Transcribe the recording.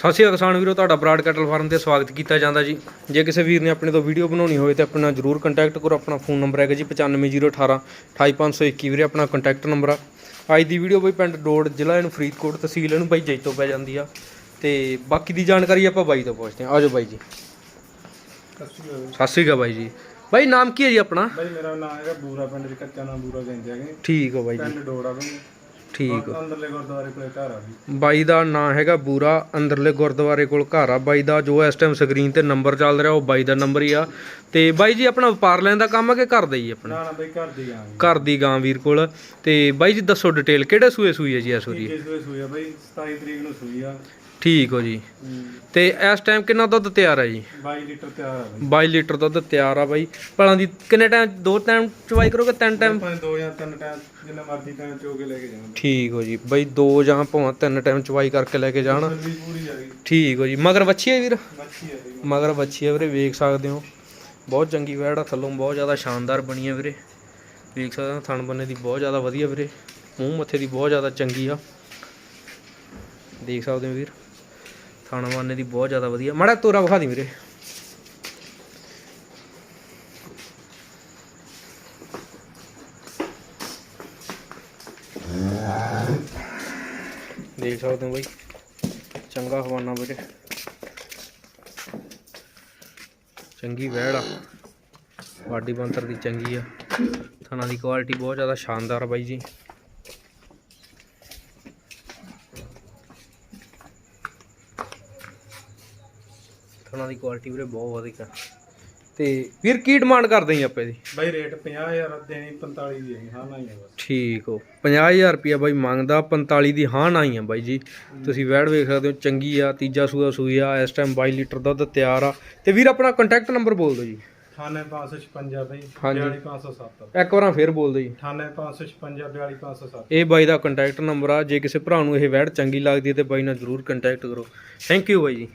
ਸਤਿ ਸ਼੍ਰੀ ਅਕਾਲ ਕਿਸਾਨ ਵੀਰੋ ਤੁਹਾਡਾ ਬਰਾਡ ਕੈਟਲ ਫਾਰਮ ਤੇ ਸਵਾਗਤ ਕੀਤਾ ਜਾਂਦਾ ਜੀ। ਜੇ ਕਿਸੇ ਵੀਰ ਨੇ ਆਪਣੇ ਤੋਂ ਵੀਡੀਓ ਬਣਾਉਣੀ ਹੋਵੇ ਤਾਂ ਆਪਣਾ ਜਰੂਰ ਕੰਟੈਕਟ ਕਰੋ ਆਪਣਾ ਫੋਨ ਨੰਬਰ ਹੈਗਾ ਜੀ 95018 28521 ਵੀਰੇ ਆਪਣਾ ਕੰਟੈਕਟ ਨੰਬਰ ਆ। ਅੱਜ ਦੀ ਵੀਡੀਓ ਬਈ ਪਿੰਡ ਡੋੜ ਜ਼ਿਲ੍ਹਾ ਇਹਨੂੰ ਫਰੀਦਕੋਟ ਤਹਿਸੀਲ ਇਹਨੂੰ ਬਾਈ ਜੈਤੋ ਪੈ ਜਾਂਦੀ ਆ। ਤੇ ਬਾਕੀ ਦੀ ਜਾਣਕਾਰੀ ਆਪਾਂ ਬਾਈ ਤੋਂ ਪੁੱਛਦੇ ਹਾਂ। ਆਜੋ ਬਾਈ ਜੀ। ਸਤਿ ਸ਼੍ਰੀ ਅਕਾਲ ਬਾਈ ਜੀ। ਬਾਈ ਨਾਮ ਕੀ ਹੈ ਜੀ ਆਪਣਾ? ਬਾਈ ਮੇਰਾ ਨਾਮ ਹੈਗਾ ਬੂਰਾ ਪਿੰਡ ਦੇ ਕੱਚਾ ਨਾਮ ਬੂਰਾ ਕਹਿੰਦੇ ਹੈਗੇ। ਠੀਕ ਹੋ ਬਾਈ ਜੀ। ਪਿੰਡ ਡੋੜਾ ਬਈ। ਠੀਕ ਅੰਦਰਲੇ ਗੁਰਦੁਆਰੇ ਕੋਲੇ ਘਰ ਆ ਜੀ। ਬਾਈ ਦਾ ਨਾਂ ਹੈਗਾ ਬੂਰਾ ਅੰਦਰਲੇ ਗੁਰਦੁਆਰੇ ਕੋਲ ਘਰ ਆ। ਬਾਈ ਦਾ ਜੋ ਇਸ ਟਾਈਮ ਸਕਰੀਨ ਤੇ ਨੰਬਰ ਚੱਲ ਰਿਹਾ ਉਹ ਬਾਈ ਦਾ ਨੰਬਰ ਹੀ ਆ। ਤੇ ਬਾਈ ਜੀ ਆਪਣਾ ਵਪਾਰ ਲੈਣ ਦਾ ਕੰਮ ਆ ਕਿ ਘਰ ਦਾ ਹੀ ਆਪਣਾ? ਨਾ ਨਾ ਬਈ ਘਰ ਦੀ ਆ ਘਰ ਦੀ ਗਾਂ ਵੀਰ ਕੋਲ। ਤੇ ਬਾਈ ਜੀ ਦੱਸੋ ਡਿਟੇਲ ਕਿਹੜੇ ਸੂਏ ਸੂਈ ਹੈ ਜੀ ਇਸ ਵਾਰੀ ਕਿਸ ਵੇ ਸੂਈ ਆ ਬਈ 27 ਤਰੀਕ ਨੂੰ ਸੂਈ ਆ। ਠੀਕ ਹੋ ਜੀ। ਤੇ ਇਸ ਟਾਈਮ ਕਿੰਨਾ ਦੁੱਧ ਤਿਆਰ ਹੈ ਜੀ? 22 ਲੀਟਰ ਤਿਆਰ ਆ ਬਈ। 22 ਲੀਟਰ ਦੁੱਧ ਤਿਆਰ ਆ ਬਾਈ। ਭਲਾਂ ਦੀ ਕਿੰਨੇ ਟਾਈਮ ਦੋ ਟਾਈਮ ਚਵਾਈ ਕਰੋਗੇ ਤਿੰਨ ਟਾਈਮ ਦੋ ਜਾਂ ਤਿੰਨ ਟਾਈਮ ਜਿੰਨਾ ਮਰਜ਼ੀ ਟਾਈਮ ਚੋ ਕੇ ਲੈ ਕੇ ਜਾਣਾ। ਠੀਕ ਹੋ ਜੀ। ਬਾਈ ਦੋ ਜਾਂ ਭਾਵੇਂ ਤਿੰਨ ਟਾਈਮ ਚਵਾਈ ਕਰਕੇ ਲੈ ਕੇ ਜਾਣ। ਵੀ ਪੂਰੀ ਆ ਗਈ। ਠੀਕ ਹੋ ਜੀ। ਮਗਰ ਵੱਛੀ ਹੈ ਵੀਰ? ਮੱਛੀ ਆ ਮਗਰ ਬੱਚੀ ਆ ਵੀਰੇ ਵੇਖ ਸਕਦੇ ਹੋ। ਬਹੁਤ ਚੰਗੀ ਵੈੜ ਆ ਥੱਲੋਂ ਬਹੁਤ ਜ਼ਿਆਦਾ ਸ਼ਾਨਦਾਰ ਬਣੀ ਆ ਵੀਰੇ। ਵੇਖ ਸਕਦੇ ਹੋ ਥਣ ਬੰਨੇ ਦੀ ਬਹੁਤ ਜ਼ਿਆਦਾ ਵਧੀਆ ਵੀਰੇ। ਮੂੰਹ ਮੱਥੇ ਦੀ ਬਹੁਤ ਜ਼ਿਆਦਾ ਚੰਗੀ ਆ। ਦੇਖ ਸਕਦੇ ਹੋ ਵੀਰ। ਥਣ ਬੰਨੇ ਦੀ ਬਹੁਤ ਜ਼ਿਆਦਾ ਵਧੀਆ। ਮਾੜਾ ਤੋਰਾ ਵਿਖਾ ਦੀ ਵੀਰੇ। ਦੇਖ ਸਕਦੇ ਹੋ ਬਾਈ, ਚੰਗਾ ਹਵਾਨਾ ਵੀਰੇ। ਚੰਗੀ ਵਹਿੜ ਆ। ਬਾਡੀ ਬੰਤਰ ਦੀ ਚੰਗੀ ਆ। ਥਣਾ ਦੀ ਕੁਆਲਿਟੀ ਬਹੁਤ ਜ਼ਿਆਦਾ ਸ਼ਾਨਦਾਰ ਆ ਬਾਈ ਜੀ। ਥਣਾ ਦੀ ਕੁਆਲਿਟੀ ਵੀਰੇ ਬਹੁਤ ਵਧੀਆ ਤੇ ਵੀਰ ਕੀ ਡਿਮਾਂਡ ਕਰਦੇ ਜੀ ਆਪੇ ਦੀ ਬਾਈ ਰੇਟ 50000 ਦੇਣੀ 45 ਦੀ ਹਾਂ ਨਾ ਹੀ ਆ ਬਸ। ਠੀਕ ਹੋ। 50000 ਰੁਪਿਆ ਬਾਈ ਮੰਗਦਾ 45 ਦੀ ਹਾਂ ਨਾ ਹੀ ਆ ਬਾਈ ਜੀ। ਤੁਸੀਂ ਵੈੜ ਵੇਖ ਸਕਦੇ ਹੋ ਚੰਗੀ ਆ ਤੀਜਾ ਸੂਆ ਸੂਈ ਆ ਇਸ ਟਾਈਮ 22 ਲੀਟਰ ਦੁੱਧ ਤਿਆਰ ਆ। ਤੇ ਵੀਰ ਆਪਣਾ ਕੰਟੈਕਟ ਨੰਬਰ ਬੋਲ ਦਿਓ ਜੀ। 98556 ਬਈ ਹਾਂਜੀ। 42507 ਇੱਕ ਵਾਰਾਂ ਫੇਰ ਬੋਲ ਦਿਓ ਜੀ। 98556 42507 ਇਹ ਬਾਈ ਦਾ ਕੰਟੈਕਟ ਨੰਬਰ ਆ। ਜੇ ਕਿਸੇ ਭਰਾ ਨੂੰ ਇਹ ਵੈੜ ਚੰਗੀ ਲੱਗਦੀ ਹੈ ਤੇ ਬਾਈ ਨਾਲ ਜਰੂਰ ਕੰਟੈਕਟ ਕਰੋ। ਥੈਂਕ ਯੂ ਬਾਈ ਜੀ।